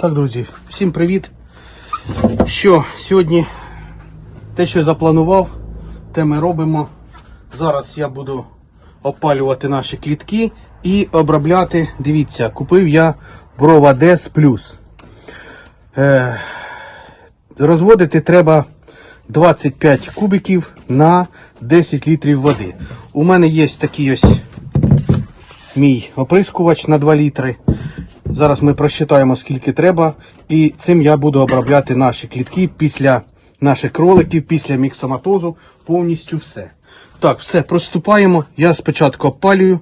Так, друзі, всім привіт. Що сьогодні те, що я запланував, те ми робимо. Зараз я буду опалювати наші клітки і обробляти. Дивіться, купив я Бровадес Плюс. Е, розводити треба 25 кубиків на 10 літрів води. У мене є такий ось мій оприскувач на 2 літри. Зараз ми просчитаємо, скільки треба, і цим я буду обробляти наші клітки після наших кроликів, після міксоматозу, повністю все. Так, все, проступаємо. Я спочатку опалюю,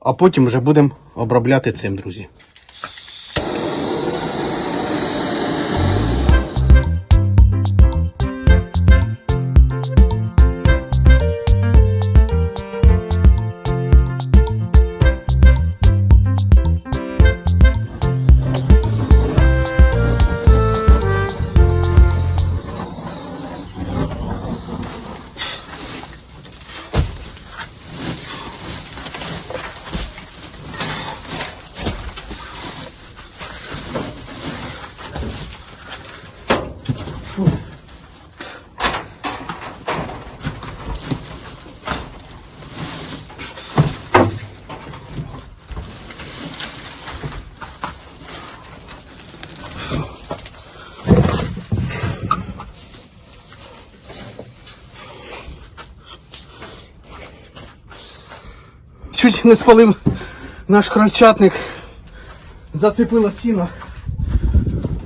а потім вже будемо обробляти цим, друзі. Чуть не спалив наш крольчатник. Зацепило сіно.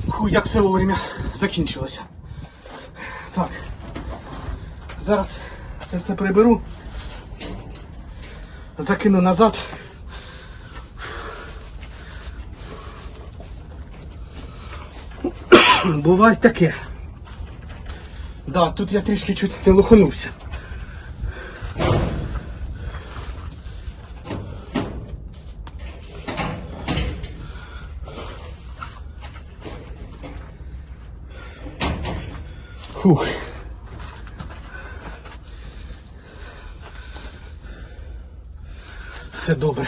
Фу, як все вовремя закінчилося. Так. Зараз це все приберу. Закину назад. Буває таке. Да, тут я трішки чуть не лоханувся. Фух. Все добре.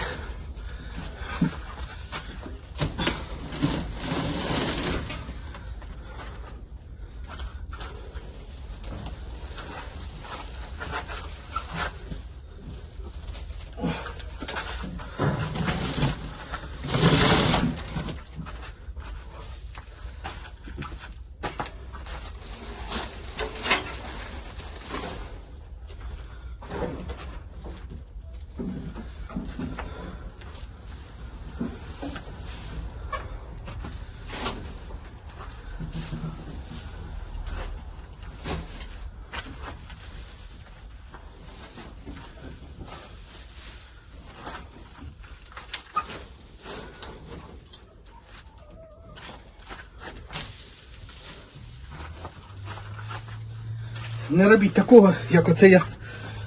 Не робіть такого, як оце я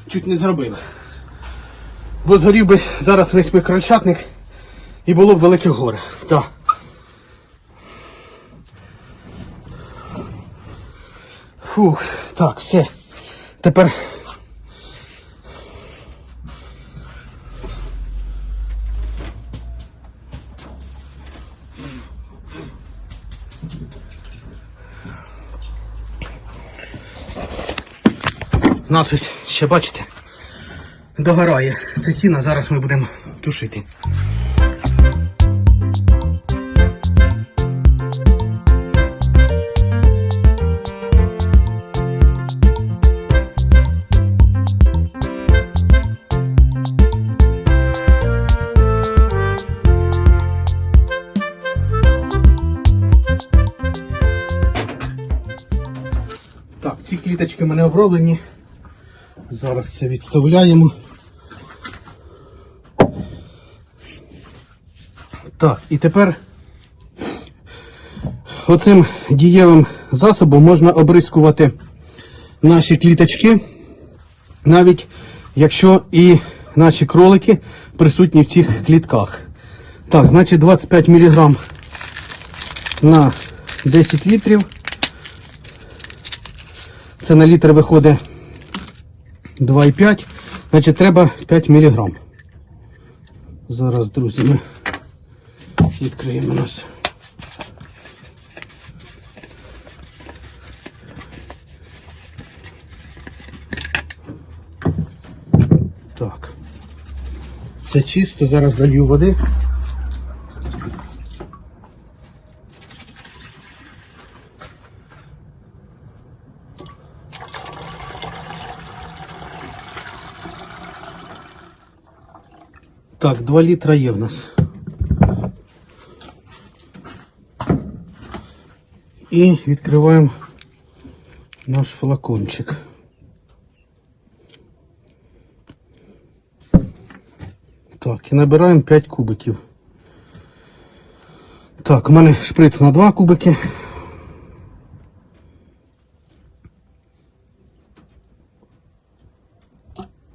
чуть не зробив. Бо згорів би зараз весь мій крольчатник і було б велике горе. Так. Фух, так, все. Тепер. Нас ось ще бачите, догорає. Це сіна, зараз ми будемо тушити. Так, ці кліточки в мене оброблені. Зараз це відставляємо. Так, і тепер оцим дієвим засобом можна обрискувати наші кліточки, навіть якщо і наші кролики присутні в цих клітках. Так, значить 25 мг на 10 літрів. Це на літр виходить 2,5, значить треба 5 мг. Зараз, друзі, ми відкриємо нас. Так. Це чисто, зараз залью води. Так, 2 літра є в нас. І відкриваємо наш флакончик. Так, і набираємо 5 кубиків. Так, у мене шприц на 2 кубики.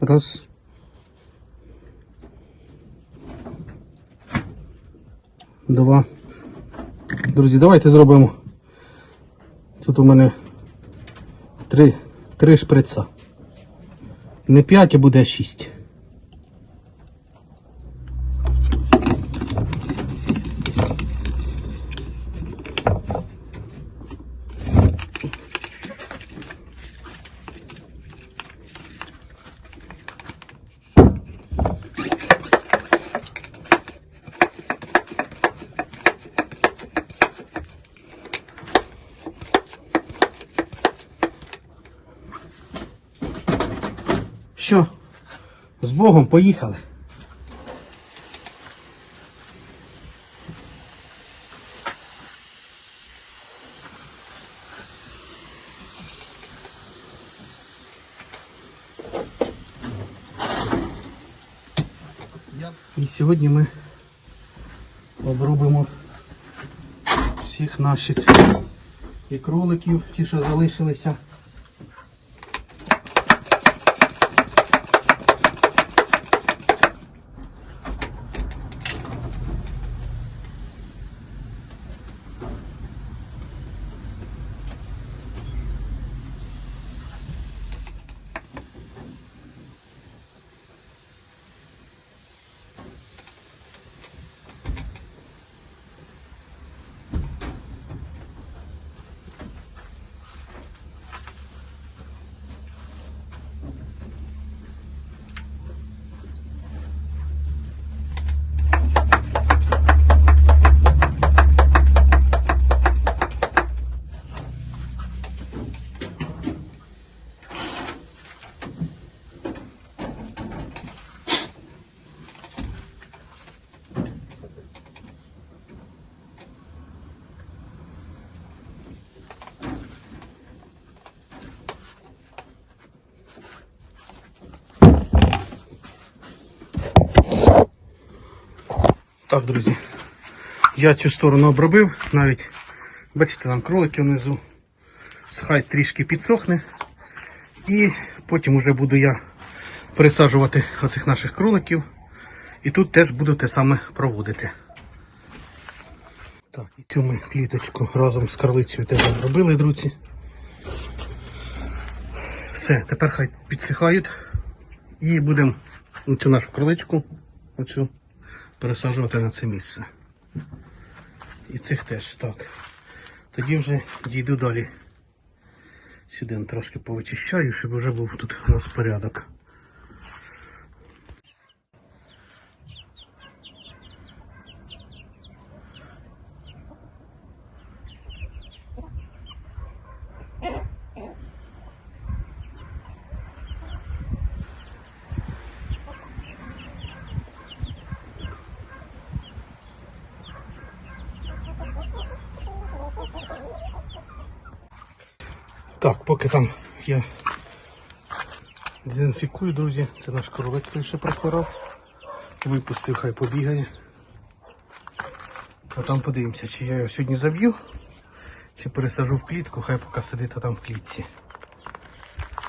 Раз. Два. Друзі, давайте зробимо. Тут у мене три, три шприца. Не п'ять, а буде 6. Що? З Богом поїхали. І сьогодні ми обробимо всіх наших і кроликів, ті, що залишилися. Так, друзі, я цю сторону обробив, навіть, бачите, там кролики внизу. Хай трішки підсохне. І потім вже буду я пересаджувати оцих наших кроликів. І тут теж буду те саме проводити. Так, і цю ми кліточку разом з карлицею теж обробили, друзі. Все, тепер хай підсихають. І будемо цю нашу кроличку, оцю пересаджувати на це місце. І цих теж так. Тоді вже дійду далі. Сюди трошки повичищаю, щоб вже був тут у нас порядок. Так, поки там я дезінфікую, друзі, це наш кролик той, що прохворав. Випустив, хай побігає. А там подивимося, чи я його сьогодні заб'ю, чи пересажу в клітку, хай поки сидить там в клітці.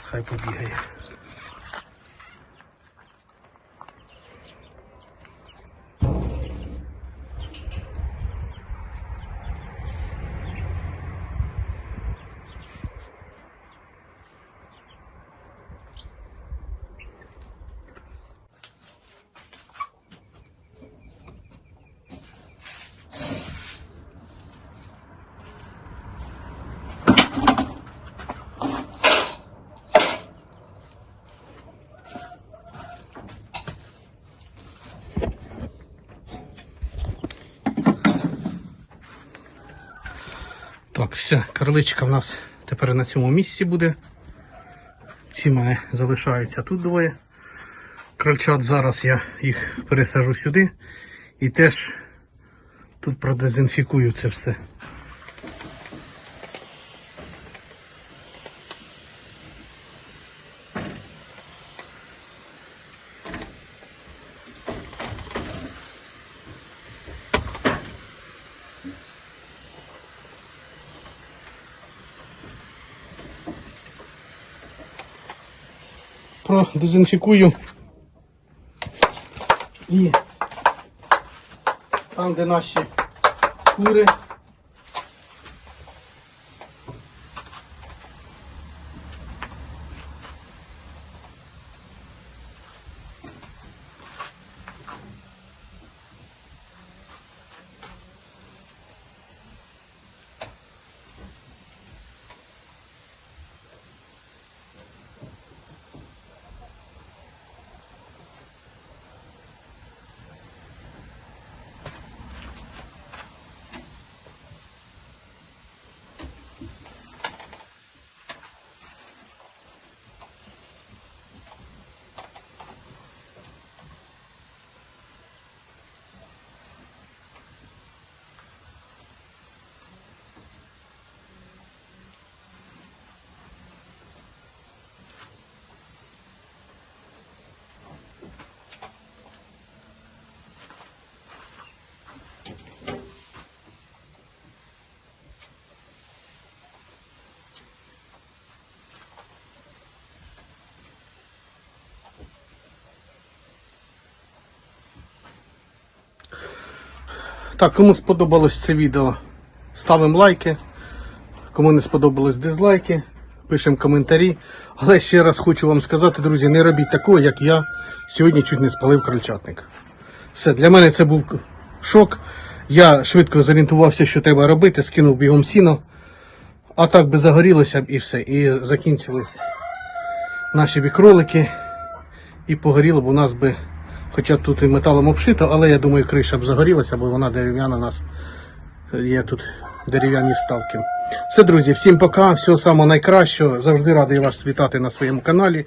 Хай побігає. Все, карличка в нас тепер на цьому місці буде. Ці мене залишаються тут двоє. Крольчат зараз я їх пересажу сюди і теж тут продезінфікую це все. Продезінфікую. І там, де наші кури. Так, кому сподобалось це відео, ставимо лайки. Кому не сподобалось дизлайки, пишемо коментарі. Але ще раз хочу вам сказати, друзі, не робіть такого, як я сьогодні чуть не спалив крольчатник. Все, для мене це був шок. Я швидко зорієнтувався, що треба робити, скинув бігом сіно. А так би загорілося б і все. І закінчились наші бі кролики. І погоріло б у нас би, хоча тут і металом обшито, але я думаю, криша б загорілася, бо вона дерев'яна у нас є тут дерев'яні вставки. Все, друзі, всім пока, всього самого найкращого. Завжди радий вас вітати на своєму каналі.